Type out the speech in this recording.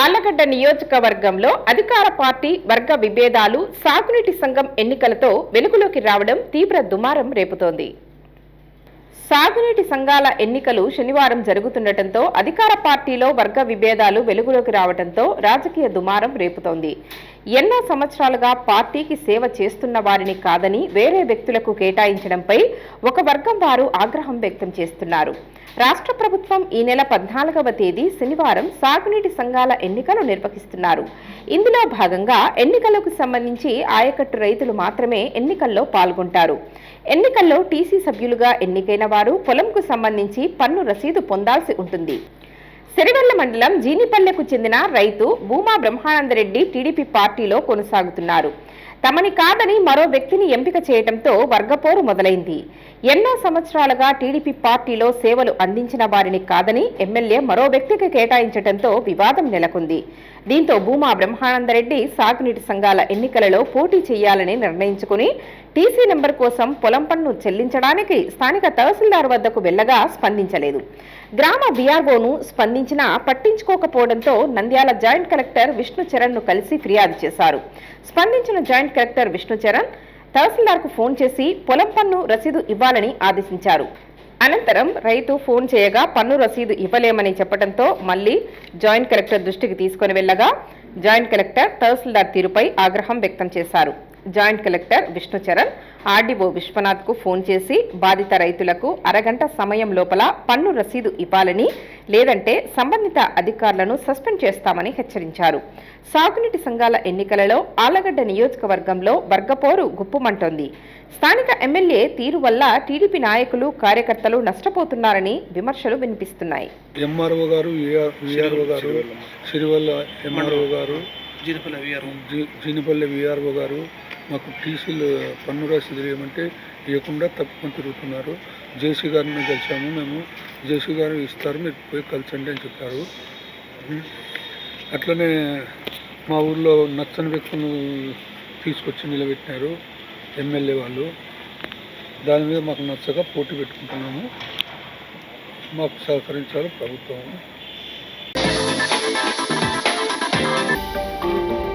ఆళ్ళగడ్డ నియోజకవర్గంలో అధికార పార్టీ వర్గ విభేదాలు సాగునీటి సంఘం ఎన్నికలతో వెలుగులోకి రావడం తీవ్ర దుమారం రేపుతోంది. సాగునీటి సంఘాల ఎన్నికలు శనివారం జరుగుతుండటంతో అధికార పార్టీలో వర్గ విభేదాలు వెలుగులోకి రావడంతో రాజకీయ దుమారం రేపుతోంది. ఎన్నో సంవత్సరాలుగా పార్టీకి సేవ చేస్తున్న వారిని కాదని వేరే వ్యక్తులకు కేటాయించడంపై ఒక వర్గం వారు ఆగ్రహం వ్యక్తం చేస్తున్నారు. రాష్ట్ర ప్రభుత్వం ఈ నెల పద్నాలుగవ తేదీ శనివారం సాగునీటి సంఘాల ఎన్నికలు నిర్వహిస్తున్నారు. ఇందులో భాగంగా ఎన్నికలకు సంబంధించి ఆయకట్టు రైతులు మాత్రమే ఎన్నికల్లో పాల్గొంటారు. ఎన్నికల్లో టీసీ సభ్యులుగా ఎన్నికైన వారు పొలంకు సంబంధించి పన్ను రసీదు పొందాల్సి ఉంటుంది. సిరివెల్ల మండలం జీనిపల్లెకు చెందిన రైతు భూమా బ్రహ్మానందరెడ్డి టీడీపీ పార్టీలో కొనసాగుతున్నారు. తమని కాదని మరో వ్యక్తిని ఎంపిక చేయడంతో వర్గపోరు మొదలైంది. ఎన్నో సంవత్సరాలుగా టీడీపీ పార్టీలో సేవలు అందించిన వారిని కాదని ఎమ్మెల్యే మరో వ్యక్తికి కేటాయించడంతో వివాదం నెలకొంది. దీంతో భూమా బ్రహ్మానందరెడ్డి సాగునీటి సంఘాల ఎన్నికలలో పోటీ చేయాలని నిర్ణయించుకుని టీసీ నెంబర్ కోసం పొలం పన్ను చెల్లించడానికి స్థానిక తహసీల్దార్ వద్దకు వెళ్ళగా స్పందించలేదు. గ్రామ బీఆర్ఓను స్పందించినా పట్టించుకోకపోవడంతో నంద్యాల జాయింట్ కలెక్టర్ విష్ణు చరణ్ను కలిసి ఫిర్యాదు చేశారు. స్పందించిన జాయింట్ కలెక్టర్ విష్ణు చరణ్ తహసీల్దార్కు ఫోన్ చేసి పొలం పన్ను రసీదు ఇవ్వాలని ఆదేశించారు. అనంతరం రైతు ఫోన్ చేయగా పన్ను రసీదు ఇవ్వలేమని చెప్పడంతో మళ్ళీ జాయింట్ కలెక్టర్ దృష్టికి తీసుకుని వెళ్ళగా జాయింట్ కలెక్టర్ తహసీల్దార్ తీరుపై ఆగ్రహం వ్యక్తం చేశారు. జాయింట్ కలెక్టర్ విష్ణుచరణ్ ఆర్డీఓ విశ్వనాథ్కు ఫోన్ చేసి బాధిత రైతులకు అరగంట సమయం లోపల పన్ను రసీదు ఇవ్వాలని లేదంటే సంబంధిత అధికారులను సస్పెండ్ చేస్తామని హెచ్చరించారు. సాగునీటి సంఘాల ఎన్నికలలో ఆలగడ్డ నియోజకవర్గంలో వర్గపోరు గుప్పుమంటోంది. స్థానిక ఎమ్మెల్యే తీరు వల్ల టీడీపీ నాయకులు కార్యకర్తలు నష్టపోతున్నారని విమర్శలు వినిపిస్తున్నాయి. ఎంఆర్ఓ గారు విఆర్ఓ గారు సిరివల్ల ఎంఆర్ఓ గారు జీనపల్లి విఆర్ జీ- జీనిపల్లి విఆర్ఓ గారు మాకు టీసీలు పన్ను రాసి తెలియమంటే ఇవ్వకుండా తప్పుకొని తిరుగుతున్నారు. జేసీ గారిని కలిసాము మేము జేసీ గారు ఇస్తారు మీరు పోయి కలిసండి అని చెప్పారు. అట్లనే మా ఊర్లో నచ్చని వ్యక్తులు తీసుకొచ్చి నిలబెట్టినారు ఎమ్మెల్యే వాళ్ళు. దాని మీద మాకు నచ్చక పోటీ పెట్టుకుంటున్నాము. మాకు సహకరించాలి ప్రభుత్వం.